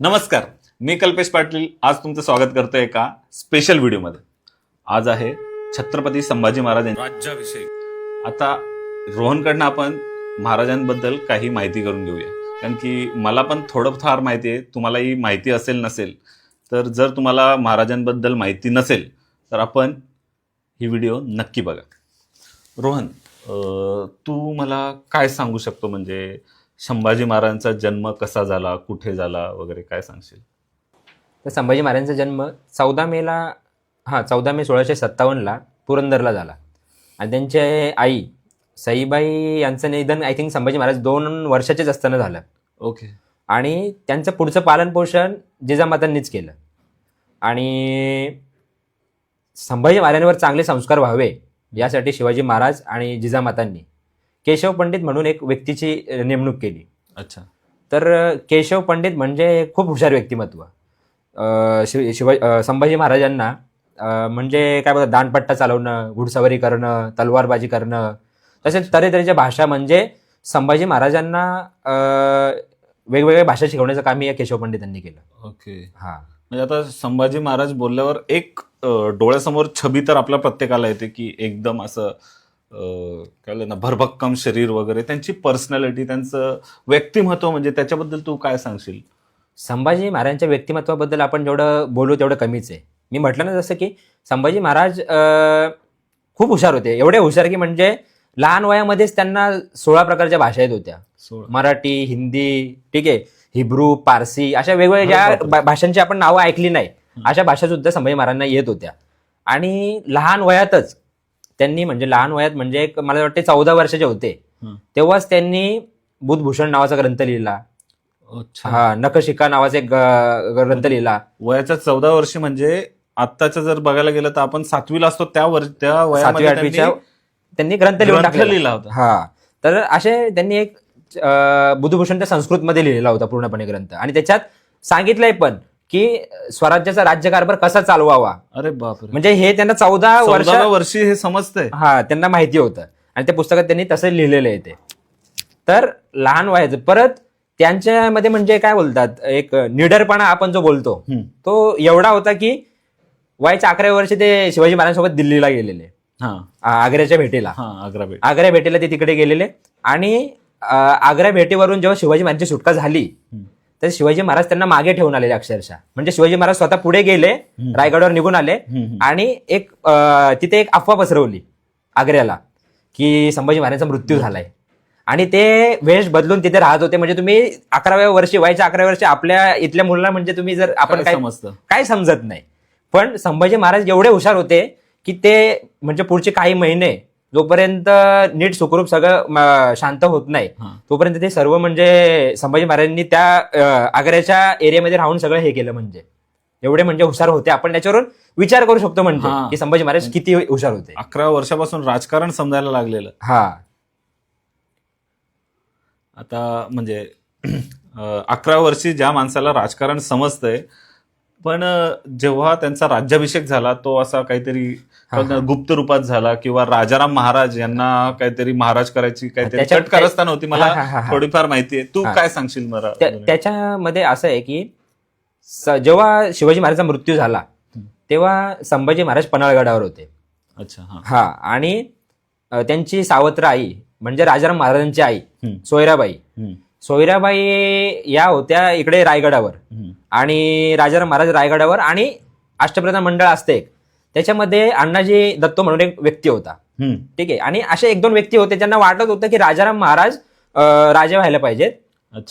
नमस्कार मी कल्पेश पाटील. आज तुमचं स्वागत करतोय एका स्पेशल व्हिडिओमध्ये आज आहे छत्रपती संभाजी महाराज राज्याभिषेक. आता रोहनकडनं आपण महाराजांबद्दल काही माहिती करून घेऊया. कारण की मला पण थोडंफार माहिती आहे. तुम्हालाही माहिती असेल नसेल तर जर तुम्हाला महाराजांबद्दल माहिती नसेल तर आपण ही व्हिडिओ नक्की बघा. रोहन तू मला काय सांगू शकतो? म्हणजे संभाजी महाराजांचा जन्म कसा झाला? कुठे झाला? वगैरे काय सांगशील? तर संभाजी महाराजांचा जन्म चौदा मेला हां चौदा मे सोळाशे सत्तावन्नला पुरंदरला झाला. आणि त्यांचे आई सईबाई यांचं निधन आय थिंक संभाजी महाराज दोन वर्षाचेच असताना झालं. ओके आणि त्यांचं पुढचं पालनपोषण जिजामातांनीच केलं. आणि संभाजी महाराजांवर चांगले संस्कार व्हावे यासाठी शिवाजी महाराज आणि जिजामातांनी केशव पंडित म्हणून एक व्यक्तीची नेमणूक केली. अच्छा. तर केशव पंडित म्हणजे खूप हुशार व्यक्तिमत्व. शिव शिवा अ, संभाजी महाराजांना म्हणजे काय बोलतात दानपट्टा चालवणं घुडसवारी करणं तलवारबाजी करणं तसेच तऱ्हेतऱ्हेच्या भाषा म्हणजे संभाजी महाराजांना वेगवेगळ्या भाषा शिकवण्याचं काम या केशव पंडितांनी केलं. ओके. हां. म्हणजे आता संभाजी महाराज बोलल्यावर एक डोळ्यासमोर छबी तर आपल्या प्रत्येकाला येते की एकदम असं म्हणतात ना भरभक्कम शरीर वगैरे त्यांची पर्सनॅलिटी त्यांचं व्यक्तिमत्व म्हणजे त्याच्याबद्दल तू काय सांगशील? संभाजी महाराजांच्या व्यक्तिमत्वाबद्दल आपण जेवढं बोलू तेवढं कमीच आहे. मी म्हटलं ना जसं की संभाजी महाराज खूप हुशार होते. एवढे हुशार की म्हणजे लहान वयामध्येच त्यांना सोळा प्रकारच्या भाषा येत होत्या. मराठी हिंदी ठीक आहे हिब्रू पारसी अशा वेगवेगळ्या ज्या भाषांची आपण नावं ऐकली नाही अशा भाषा सुद्धा संभाजी महाराजांना येत होत्या. आणि लहान वयातच त्यांनी म्हणजे लहान वयात म्हणजे एक मला वाटते चौदा वर्षाचे होते. तेव्हाच त्यांनी बुधभूषण नावाचा ग्रंथ लिहिला. हा नखशिका नावाचा एक ग्रंथ लिहिला. वयाच्या चौदा वर्षी म्हणजे आत्ताचं जर बघायला गेलं तर आपण सातवीला असतो त्या वर्ष त्या सातवी आठवीच्या त्यांनी ग्रंथ लिहून. लिहिला होता. हा. तर असे त्यांनी एक बुधभूषण त्या संस्कृतमध्ये लिहिलेला होता पूर्णपणे ग्रंथ. आणि त्याच्यात सांगितलंय पण की स्वराज्याचा राज्यकारभार कसा चालवावा? अरे बापरे. म्हणजे हे त्यांना चौदा वर्ष वर्षी हे समजतंय. हा त्यांना माहिती होतं. आणि त्या पुस्तकात त्यांनी तसं लिहिलेलं आहे ते. तर लहान वयाचं परत त्यांच्यामध्ये म्हणजे काय बोलतात? एक निडरपणा आपण जो बोलतो. तो एवढा होता की वयाच्या अकराव्या वर्षी ते शिवाजी महाराजांसोबत दिल्लीला गेलेले. हा. आग्र्याच्या भेटीला. आग्रा भेट. आग्रा भेटीला ते तिकडे गेलेले. आणि आग्रा भेटीवरून जेव्हा शिवाजी महाराजांची सुटका झाली. तर शिवाजी महाराज त्यांना मागे ठेवून आलेले अक्षरशः. म्हणजे शिवाजी महाराज स्वतः पुढे गेले रायगडावर निघून आले. आणि एक अ, तिथे एक अफवा पसरवली आग्र्याला की संभाजी महाराजांचा मृत्यू झालाय. आणि ते वेश बदलून तिथे राहत होते. म्हणजे तुम्ही अकराव्या वर्षी वयाच्या अकराव्या वर्षी आपल्या इथल्या मुलाला म्हणजे तुम्ही जर आपण काय काय समजतं? काय समजत नाही. पण संभाजी महाराज एवढे हुशार होते की ते म्हणजे पुढचे काही महिने जोपर्यंत नीट सुखरूप सगळं शांत होत नाही. तोपर्यंत ते सर्व म्हणजे संभाजी महाराजांनी त्या आग्र्याच्या एरियामध्ये राहून सगळं हे केलं म्हणजे. एवढे म्हणजे हुशार होते. आपण त्याच्यावरून विचार करू शकतो म्हणजे. की संभाजी महाराज किती हुशार होते. अकरा वर्षापासून राजकारण समजायला लागलेलं. हा. आता म्हणजे अकरा वर्षी ज्या माणसाला राजकारण समजतंय पण जेव्हा त्यांचा राज्याभिषेक झाला तो असा काहीतरी. गुप्त रूपात झाला किंवा राजाराम महाराज यांना काहीतरी महाराज करायची काहीतरी कारस्थान होती मला. थोडीफार माहिती आहे तू. काय सांगशील मला त्या- त्याच्यामध्ये असं आहे की जेव्हा शिवाजी महाराजांचा मृत्यू झाला तेव्हा संभाजी महाराज पन्हाळगडावर होते अच्छा हा आणि त्यांची सावत्र आई म्हणजे राजाराम महाराजांची आई. सोयराबाई सोयराबाई या होत्या इकडे रायगडावर. आणि राजाराम महाराज रायगडावर आणि अष्टप्रधान मंडळ असते एक. त्याच्यामध्ये अण्णाजी दत्तो म्हणून एक व्यक्ती होता. ठीक आहे? आणि असे एक दोन व्यक्ती होते ज्यांना वाटत होतं की राजाराम महाराज राजे व्हायला पाहिजेत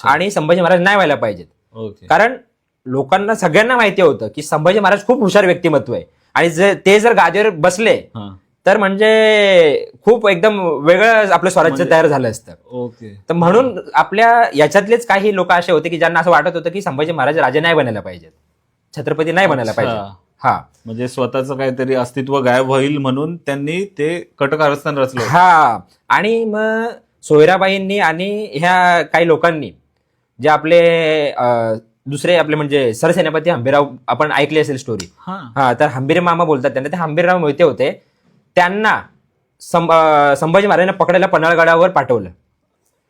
आणि संभाजी महाराज नाही व्हायला पाहिजेत. कारण लोकांना सगळ्यांना माहिती होतं की संभाजी महाराज खूप हुशार व्यक्तिमत्व आहे. आणि जर ते जर गादीवर बसले तर म्हणजे खूप एकदम वेगळं आपलं स्वराज्य म्हणजे- तयार झालं असतं. ओके. तर म्हणून आपल्या याच्यातलेच काही लोक असे होते की ज्यांना असं वाटत होतं की संभाजी महाराज राजे नाही बनायला पाहिजेत. छत्रपती नाही बनायला. पाहिजे हा. म्हणजे स्वतःचं काहीतरी अस्तित्व गायब होईल म्हणून त्यांनी ते कटकारस्थान रचलं. हा. आणि मग सोयराबाईंनी आणि ह्या काही लोकांनी जे आपले दुसरे आपले म्हणजे सरसेनापती हंबीरराव आपण ऐकली असेल स्टोरी हा. हा तर हंबीर मामा बोलतात त्यांना. ते हंबीरराव मोहिते होते. त्यांना संभाजी महाराजांना पकडायला पन्हाळगडावर पाठवलं.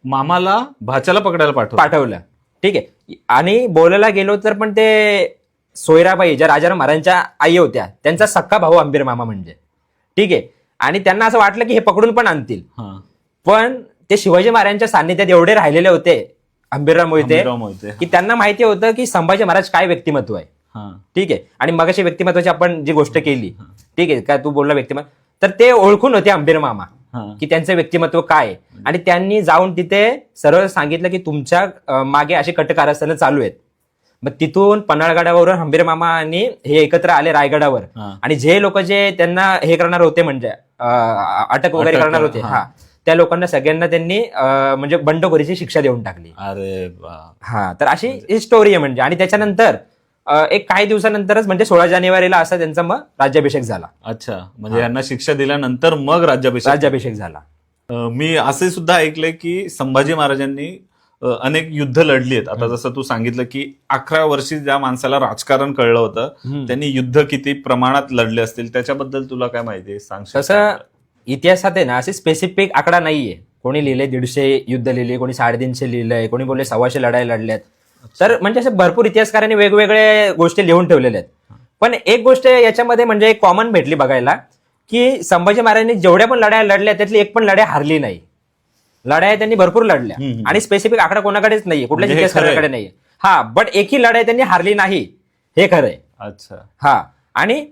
मामाला भाच्याला पकडायला पाठव पाठवलं. ठीक आहे. आणि बोलायला गेलो तर पण ते सोयराबाई ज्या राजाराम महाराजांच्या आई होत्या त्यांचा सक्का भाऊ अंबीर मामा म्हणजे. ठीक आहे. आणि त्यांना असं वाटलं की हे पकडून पण आणतील. पण ते शिवाजी महाराजांच्या सान्निध्यात एवढे राहिलेले होते अंबिरराव मोहिते की त्यांना माहिती होतं की संभाजी महाराज काय व्यक्तिमत्व आहे. ठीक आहे. आणि मगाशी व्यक्तिमत्वाची आपण जी गोष्ट केली. ठीक आहे. काय तू बोलला व्यक्तिमत्व? तर ते ओळखून होते अंबीर मामा की त्यांचं व्यक्तिमत्व काय आहे. आणि त्यांनी जाऊन तिथे सरळ सांगितलं की तुमच्या मागे असे कटकारस्थानं चालू आहेत. मग तिथून पन्हाळगडावरून हंबीर मामा आणि हे एकत्र आले रायगडावर. आणि जे लोक जे त्यांना हे करणार होते म्हणजे अटक वगैरे करणार कर- होते हा. त्या लोकांना सगळ्यांना त्यांनी म्हणजे बंडखोरीची शिक्षा देऊन टाकली. अरे हा तर अशी ही स्टोरी आहे म्हणजे. आणि त्याच्यानंतर एक काही दिवसानंतरच म्हणजे सोळा जानेवारीला असा त्यांचा मग राज्याभिषेक झाला. अच्छा म्हणजे यांना शिक्षा दिल्यानंतर मग राज्याभिषेक राज्याभिषेक झाला. मी असे सुद्धा ऐकलंय की संभाजी महाराजांनी अनेक युद्ध लढली आहेत. आता जसं तू सांगितलं की अकरा वर्षी ज्या माणसाला राजकारण कळलं होतं. त्यांनी युद्ध किती प्रमाणात लढले असतील त्याच्याबद्दल तुला काय माहिती आहे? सांगशील तसं? इतिहासात आहे ना असे स्पेसिफिक आकडा नाहीये. कोणी लिहिले दीडशे युद्ध लिहिले कोणी साडेतीनशे लिहिलंय कोणी बोलले सव्वाशे लढाई लढल्यात. तर म्हणजे असे भरपूर इतिहासकारांनी वेगवेगळे गोष्टी लिहून ठेवलेल्या आहेत. पण एक गोष्ट याच्यामध्ये म्हणजे कॉमन भेटली बघायला की संभाजी महाराजांनी जेवढ्या पण लढाया लढल्या त्यातली एक पण लढाई हारली नाही. लढाया त्यांनी भरपूर लढल्या. आणि स्पेसिफिक आकडा कोणाकडेच नाहीये कुठल्याच म्हणजे. इतिहासकाराकडे नाहीये. हा बट एकही लढाई त्यांनी हारली नाही. हे खरं आहे. अच्छा. हा आणि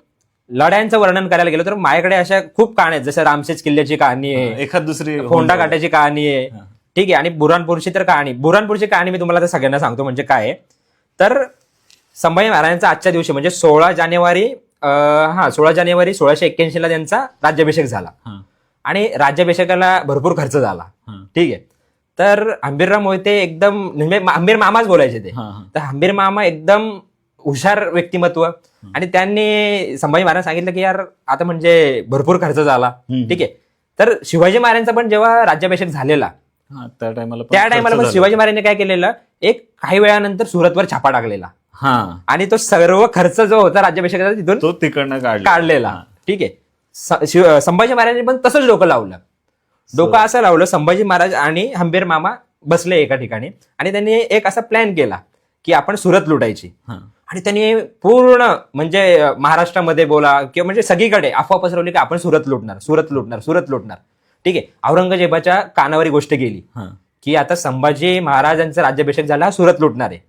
लढायांचं वर्णन करायला गेलो तर माझ्याकडे अशा खूप कहाण्या आहेत जसं रामशेज किल्ल्याची कहाणी आहे एखाद दुसरी फोंडा काट्याची कहाणी आहे. ठीक आहे आणि बुरानपूरची तर कहाणी. बुरानपूरची कहाणी मी तुम्हाला सगळ्यांना सांगतो म्हणजे काय आहे. तर संभाजी महाराजांचा आजच्या दिवशी म्हणजे सोळा जानेवारी हा सोळा जानेवारी सोळाशे एक्क्याऐंशी ला त्यांचा राज्याभिषेक झाला. आणि राज्याभिषेकाला भरपूर खर्च झाला. ठीक आहे. तर हंबीरराव मोहिते एकदम म्हणजे हंबीर मामाच बोलायचे ते. तर हंबीर मामा एकदम हुशार व्यक्तिमत्व. आणि त्यांनी संभाजी महाराज सांगितलं की यार आता म्हणजे भरपूर खर्च झाला. ठीक आहे. तर शिवाजी महाराजांचा पण जेव्हा राज्याभिषेक झालेला हा, त्या टायमाला त्या टायमाला पण शिवाजी महाराजांनी काय केलेलं? एक काही वेळानंतर सुरतवर छापा टाकलेला. हा. आणि तो सर्व खर्च जो होता राज्याभिषेकाचा तिथून तो तिकडनं काढला काढलेला. हा. ठीक आहे. स- शिव- संभाजी महाराजांनी पण तसंच डोकं लावलं. डोकं असं लावलं संभाजी महाराज आणि हंबीर मामा बसले एका ठिकाणी. आणि त्यांनी एक असा प्लॅन केला की आपण सुरत लुटायची. हा, आणि त्यांनी पूर्ण म्हणजे अं, महाराष्ट्रामध्ये बोला किंवा म्हणजे सगळीकडे अफवा पसरवली की आपण सुरत लुटणार सुरत लुटणार सुरत लुटणार. ठीक आहे. औरंगजेबाच्या कानावर गोष्ट गेली. की आता संभाजी महाराजांचा राज्याभिषेक झाला सुरत लुटणार आहे.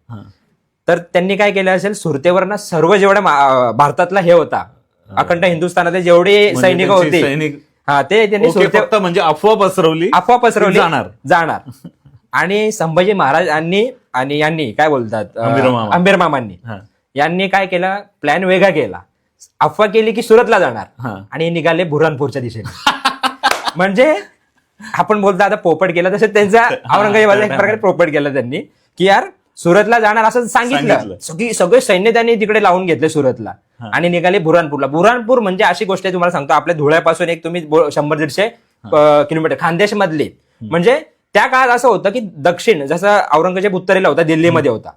तर त्यांनी काय केलं असेल सुरतेवर ना सर्व अं, भारतातला हे होता अखंड हिंदुस्थानातले जेवढे म्हणजे सैनिक होते. हा ते त्यांनी सुरते फक्त म्हणजे अफवा पसरवली अफवा पसरवली जाणार. जाणार. आणि संभाजी महाराजांनी आणि यांनी काय बोलतात. अंबीर मामांनी. यांनी काय केलं? प्लॅन वेगळा केला. अफवा केली की सुरतला जाणार. आणि निघाले बुरहानपूरच्या दिशेने. म्हणजे आपण बोलतो आता पोपट केला तसं त्यांचा औरंगजेबाचा एक प्रकारे पोपट केला त्यांनी की यार सुरतला जाणार असं सांगितलं. सगळी सगळे सैन्य त्यांनी तिकडे लावून घेतले सुरतला. आणि निघाले बुरानपूरला बुरानपूर म्हणजे अशी गोष्ट आहे तुम्हाला सांगतो आपल्या धुळ्यापासून एक तुम्ही शंभर दीडशे किलोमीटर खानदेश मधले म्हणजे त्या काळात असं होतं की दक्षिण जसं औरंगजेब उत्तरेला होता दिल्लीमध्ये होता.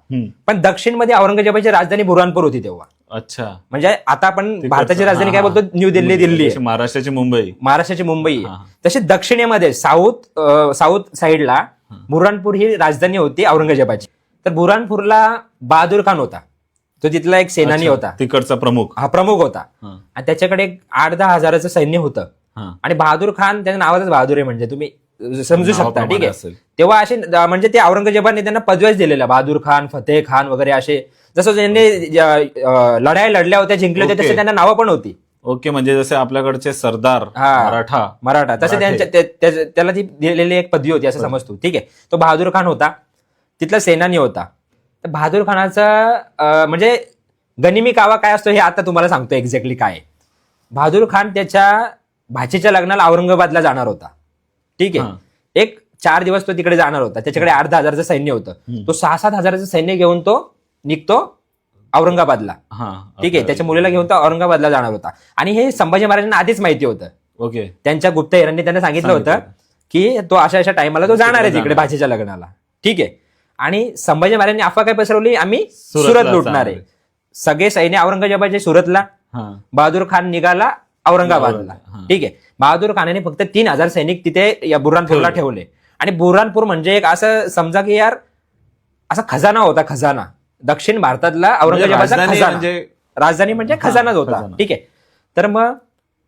पण दक्षिणमध्ये औरंगजेबाची राजधानी बुरहानपूर होती तेव्हा. अच्छा. म्हणजे आता आपण. भारताची राजधानी काय बोलतो? न्यू दिल्ली दिल्ली महाराष्ट्राची मुंबई. महाराष्ट्राची मुंबई. तशी दक्षिणेमध्ये साऊथ साऊथ साईडला बुरानपूर ही राजधानी होती औरंगजेबाची. तर बुरानपूरला बहादूर खान होता. तो तिथला एक सेनानी होता. तिकडचा प्रमुख. हा प्रमुख होता. आणि त्याच्याकडे एक आठ दहा हजाराचं सैन्य होतं. हा. आणि बहादूर खान त्याच्या नावातच बहादूर आहे म्हणजे. तुम्ही समजू शकता ठीक आहे. तेव्हा असे म्हणजे ते औरंगजेबाने त्यांना पदव्याच दिलेल्या बहादूर खान फतेह खान वगैरे असे जसं त्यांनी अं, लढाया लढल्या होत्या जिंकल्या होत्या. तसे त्यांना नावं पण होती ओके म्हणजे जसे आपल्याकडचे सरदार हा. मराठा मराठा तसे. त्यांच्या त्या- त्या- त्याला ती दिलेली एक पदवी होती असं समजतो ठीक आहे तो बहादूर खान होता तिथला सेनानी होता तर बहादूर खानाचा म्हणजे गनिमी कावा काय असतो हे आता तुम्हाला सांगतो एक्झॅक्टली काय. बहादूर खान त्याच्या भाचीच्या लग्नाला औरंगाबादला जाणार होता ठीक. आहे. एक चार दिवस तो तिकडे जाणार होता. त्याच्याकडे आठ दहा हजाराचं सैन्य होतं. तो सहा सात हजाराचं सैन्य घेऊन तो निघतो औरंगाबादला. हा. ठीक आहे. त्याच्या मुलीला घेऊन तो औरंगाबादला जाणार होता. आणि हे संभाजी महाराजांना आधीच माहिती होतं. ओके. त्यांच्या गुप्तहेरांनी त्यांना सांगितलं होतं. की तो अशा अशा टायमाला तो जाणार आहे तिकडे. भाचीच्या लग्नाला. ठीक आहे. आणि संभाजी महाराजांनी अफवा काय पसरवली? आम्ही सुरत लुटणार आहे. सगळे सैन्य औरंगजेबाचे सुरतला. बहादूर खान निघाला औरंगाबादला. ठीक आहे. बहादूर खानाने फक्त तीन हजार सैनिक तिथे या बुरहानपूरला ठेवले. आणि बुरहानपूर म्हणजे एक असं समजा की यार असा खजाना होता खजाना. दक्षिण भारतातला औरंगजेबाचा म्हणजे राजधानी खजाना. म्हणजे राजधानी म्हणजे खजानाच होता. ठीक आहे. तर मग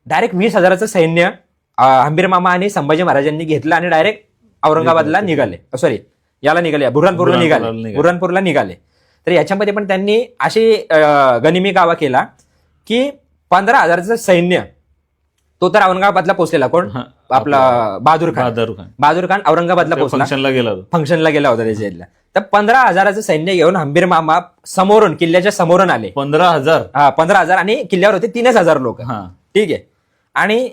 डायरेक्ट वीस हजाराचं सैन्य हंबीर मामा आणि संभाजी महाराजांनी घेतलं आणि डायरेक्ट औरंगाबादला निघाले. सॉरी याला निघाले. बुरहानपूरला निघाले. बुरहानपूरला निघाले. तर याच्यामध्ये पण त्यांनी अशी गनिमी कावा केला की पंधरा हजाराचं सैन्य तो तर औरंगाबादला पोहोचलेला. कोण? हा, आपला बहादूर खान. बहादूर खान. बहादूर खान औरंगाबादला पोहोचला. फंक्शनला गेला होता. फंक्शनला गेला होता त्याच्या इथला तर पंधरा हजाराचं सैन्य घेऊन हंबीर मामा समोरून किल्ल्याच्या समोरून आले. पंधरा हजार. हा पंधरा हजार आणि किल्ल्यावर होते तीनच हजार लोक. हा. ठीक आहे. आणि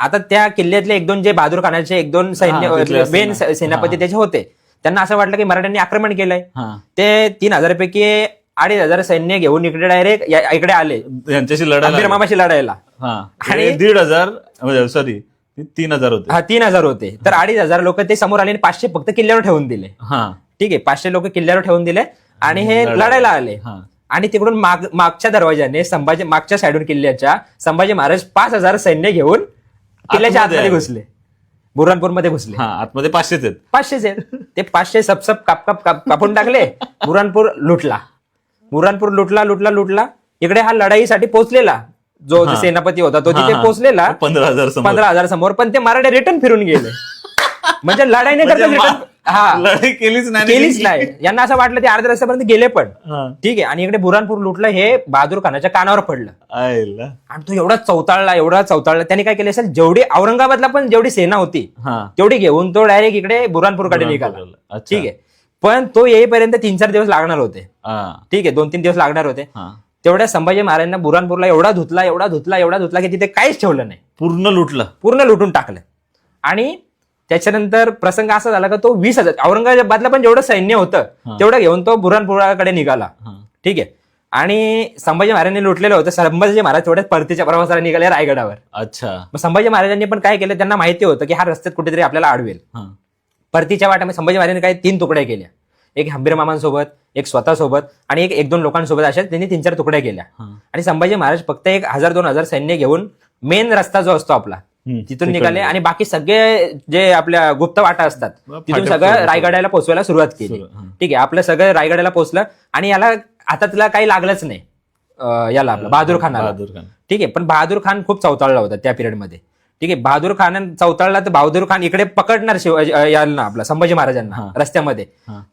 आता त्या किल्ल्यातले एक दोन जे बहादूर खानाचे एक दोन हा, सैन्य असतील मेन ना. सेनापती हा. त्याचे होते. त्यांना असं वाटलं की मराठ्यांनी आक्रमण केलंय. हा. ते तीन हजारपैकी अडीच हजार सैन्य घेऊन इकडे डायरेक्ट इकडे आले. यांच्याशी हंबीर लढायला मामाशी लढायला. आणि- दीड हजार सॉरी तीन हजार होते. हा तीन हजार होते. तर अडीच हजार लोक ते समोर आले आणि पाचशे फक्त किल्ल्यावर ठेवून दिले. हा. ठीक आहे पाचशे लोक किल्ल्यावर ठेवून दिले आणि हे लढायला. आले. हा. आणि तिकडून माग मागच्या दरवाजाने संभाजी मागच्या साईडून किल्ल्याच्या संभाजी महाराज पाच हजार सैन्य घेऊन किल्ल्याच्या आतमध्ये. घुसले. बुरानपूरमध्ये घुसले. हा आतमध्ये पाचशेच आहेत. पाचशेच आहेत. ते पाचशे सबसब काप काप काप कापून टाकले. बुरानपूर लुटला. बुरानपूर लुटला लुटला लुटला. इकडे हा लढाईसाठी पोहोचलेला. जो हा. सेनापती होता तो हा, तिथे हा. पोहोचलेला पंधरा हजार समोर. पंधरा हजार समोर पण ते मराठे रिटर्न फिरून गेले म्हणजे लढाई नाही म्हणजे करता मा- रिटर्न हा लढाई केलीच नाही केलीच नाही यांना असं वाटलं ते अर्ध्या रस्त्यापर्यंत गेले पण हा. ठीक आहे आणि इकडे बुरानपूर लुटलं हे बहादूर खानाच्या कानावर पडलं आयला. आणि तो एवढा चौताळला एवढा चौताळला त्यांनी काय केलं असेल जेवढी औरंगाबादला पण जेवढी सेना होती हा तेवढी घेऊन तो डायरेक्ट इकडे बुरानपूरकडे निघाला. अच्छा. ठीक आहे पण तो येईपर्यंत तीन चार दिवस लागणार होते हा ठीक आहे दोन तीन दिवस लागणार होते हा तेवढ्या संभाजी महाराजांना बुरानपूरला एवढा धुतला एवढा धुतला एवढा धुतला की तिथे काहीच ठेवलं नाही. पूर्ण लुटलं. पूर्ण लुटून टाकलं. आणि त्याच्यानंतर प्रसंग असा झाला का तो वीस हजार औरंगाबादला पण जेवढं सैन्य होतं. तेवढं घेऊन तो बुरानपुराकडे निघाला. ठीक आहे. आणि संभाजी महाराजांनी लुटलेलं होतं संभाजी महाराज तेवढ्याच परतीच्या प्रवासाला निघाले रायगडावर. अच्छा. मग संभाजी महाराजांनी पण काय केलं त्यांना माहिती होतं की हा रस्त्यात कुठेतरी आपल्याला अडवेल हा. परतीच्या वाट्यामध्ये संभाजी महाराजांनी काय तीन तुकड्या केल्या. एक हंबीर मामांसोबत एक स्वतःसोबत आणि एक एक दोन लोकांसोबत अशा त्यांनी तीन चार तुकड्या केल्या. आणि संभाजी महाराज फक्त एक हजार दोन हजार सैन्य घेऊन मेन रस्ता जो असतो आपला. तिथून. निघाले आणि बाकी सगळे जे आपल्या गुप्त वाटा असतात तिथून सगळं. रायगडाला पोहोचवायला सुरुवात केली. ठीक आहे आपलं सगळं रायगडाला पोहोचलं आणि याला आता तिला काही लागलंच नाही याला आपलं बहादूर खान ठीक आहे पण बहादूर खान खूप चौताळला होता त्या पिरियडमध्ये ठीक आहे बहादूर खान चौताळला तर बहादूर खान इकडे पकडणार शिवाजी याला आपला संभाजी महाराजांना. रस्त्यामध्ये.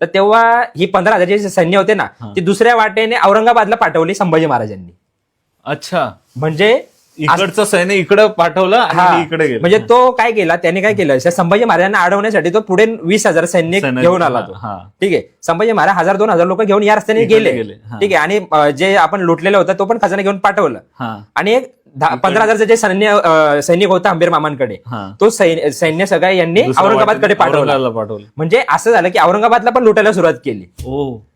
तर तेव्हा ही पंधरा हजारचे जे सैन्य होते ना. ती दुसऱ्या वाटेने औरंगाबादला पाठवली संभाजी महाराजांनी. अच्छा. म्हणजे इकडचं सैन्य इकडं पाठवलं इकडे म्हणजे तो काय केला त्याने काय केलं संभाजी महाराजांना अडवण्यासाठी तो पुढे वीस हजार सैनिक सैन्य- घेऊन आला तो. ठीक आहे संभाजी महाराज हजार दोन हजार लोक घेऊन या रस्त्याने गेले. ठीक आहे आणि जे आपण लुटलेलं होतं तो पण खजाना घेऊन पाठवलं. आणि एक पंधरा हजारचं जे सैन्य सैनिक होतं आंबेर मामांकडे तो सैन्य सैन्य सगळं यांनी औरंगाबादकडे पाठवलं. पाठवलं. म्हणजे असं झालं की औरंगाबादला पण लुटायला सुरुवात केली.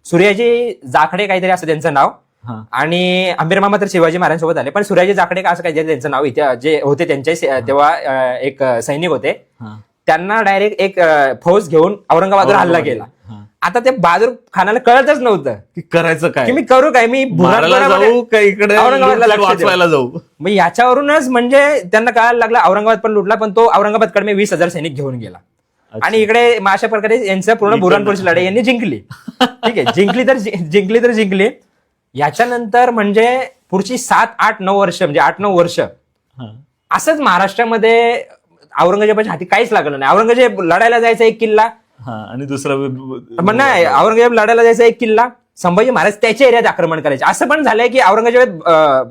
सूर्याजी जाखडे काहीतरी असं त्यांचं नाव. आणि आंबेर मामा तर शिवाजी महाराजांसोबत आले. पण सूर्याजी जाखडे का असं काहीतरी त्यांचं नाव इथे जे होते त्यांचे तेव्हा एक सैनिक होते. त्यांना डायरेक्ट एक फौज घेऊन औरंगाबादवर हल्ला केला. आता ते बहादूर खानाला कळतच नव्हतं की करायचं काय. की मी करू काय? मी मारायला जाऊ का इकडे? औरंगाबादला लक्ष. वाचवायला जाऊ. मग याच्यावरूनच म्हणजे त्यांना कळायला लागलं औरंगाबाद पण लुटला पण तो औरंगाबादकडे मी वीस हजार सैनिक घेऊन गेला. आणि इकडे मग अशा प्रकारे यांचं पूर्ण इकडनं. बुरानपूरची लढाई यांनी जिंकली. ठीक आहे जिंकली तर जि- जिंकली तर जिंकली. याच्यानंतर म्हणजे पुढची सात आठ नऊ वर्ष म्हणजे आठ नऊ वर्ष. हा. असंच महाराष्ट्रामध्ये औरंगजेबाच्या हाती काहीच लागलं नाही. औरंगजेब लढायला जायचा एक किल्ला हा आणि दुसरा पण नाही औरंगजेब लढायला जायचा एक किल्ला. संभाजी महाराज त्याच्या एरियात आक्रमण करायचे. असं पण झालंय की औरंगजेब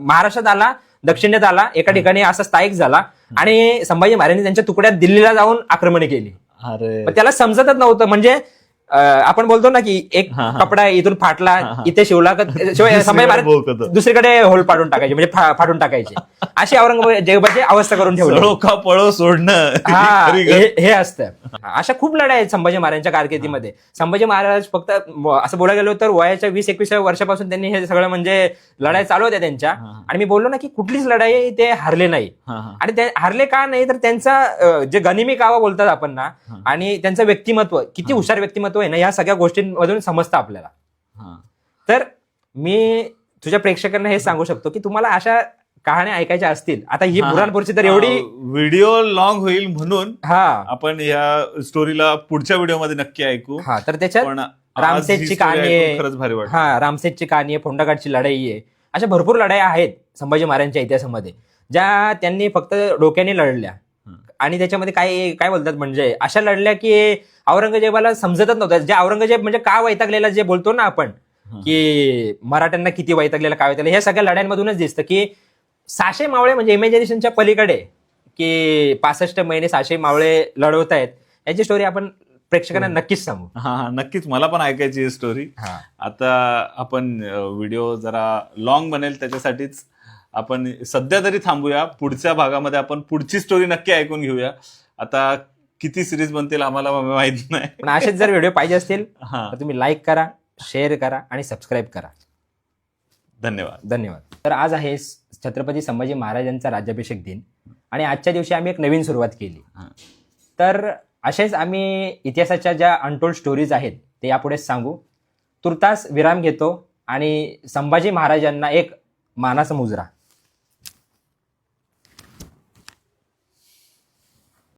महाराष्ट्रात आला दक्षिणेत आला एका ठिकाणी असा स्थायिक झाला आणि संभाजी महाराजांनी त्यांच्या तुकड्यात दिल्लीला जाऊन आक्रमण केली. अरे. त्याला समजतच नव्हतं. म्हणजे आपण बोलतो ना की एक. कपडा इथून फाटला. इथे शिवला का शिवाय. दुसरीकडे होल पाडून टाकायचे म्हणजे फा- फाडून टाकायचे अशी औरंगजेबाची अवस्था करून ठेवली पळो सोडणं हा असतं अशा खूप लढाई आहेत संभाजी महाराजांच्या कारकिर्दीमध्ये संभाजी महाराज फक्त असं बोलायला गेलो तर वयाच्या वीस एकविसाव्या वर्षापासून त्यांनी हे सगळं म्हणजे लढाई चालू होत्या त्यांच्या. आणि मी बोललो ना की कुठलीच लढाई ते हारले नाही. आणि ते हारले का नाही तर त्यांचा जे गनिमी कावा बोलतात आपण ना. आणि त्यांचं व्यक्तिमत्व किती हुशार व्यक्तिमत्व आहे ना या सगळ्या गोष्टींमधून समजतं आपल्याला. हा. तर मी तुझ्या प्रेक्षकांना हे सांगू शकतो की तुम्हाला अशा कहाण्या ऐकायच्या असतील. आता ही. बुरानपूरची तर एवढी व्हिडिओ लॉंग होईल म्हणून हा. आपण या स्टोरीला पुढच्या व्हिडिओमध्ये नक्की ऐकू. हा तर त्याच्यात story कहाणी आहे. खरंच भारी वाटलं हा रामसेठची कहाणी आहे फोंडाघाटची लढाई आहे. अशा भरपूर लढाई आहेत संभाजी महाराजांच्या इतिहासामध्ये ज्या त्यांनी फक्त डोक्याने लढल्या. आणि त्याच्यामध्ये काय काय बोलतात म्हणजे अशा लढल्या की औरंगजेबाला समजतच नव्हतं. जे औरंगजेब म्हणजे का वैतागलेला जे बोलतो ना आपण. की मराठ्यांना किती वैतागलेलं काय वैतागलं हे सगळ्या लढ्यांमधूनच दिसतं की सहाशे मावळे म्हणजे इमॅजिनेशनच्या पलीकडे की पासष्ट महिने सहाशे मावळे लढवत आहेत याची स्टोरी आपण प्रेक्षकांना. नक्कीच सांगू. हा हा नक्कीच. मला पण ऐकायची स्टोरी आता आपण व्हिडिओ जरा लॉंग बनेल त्याच्यासाठीच. आपण सध्या तरी थांबूया. पुढच्या भागामध्ये आपण पुढची स्टोरी नक्की ऐकून घेऊया. आता किती सिरीज बनतील आम्हाला माहीत नाही. पण असेच जर व्हिडिओ पाहिजे असतील हा. तर तुम्ही लाईक करा शेअर करा आणि सबस्क्राईब करा. धन्यवाद. धन्यवाद. तर आज आहे छत्रपती संभाजी महाराजांचा राज्याभिषेक दिन. आणि आजच्या दिवशी आम्ही एक नवीन सुरुवात केली. तर असेच आम्ही इतिहासाच्या ज्या अनटोल्ड स्टोरीज आहेत ते यापुढे सांगू. तुर्तास विराम घेतो आणि संभाजी महाराजांना एक मानाचा मुजरा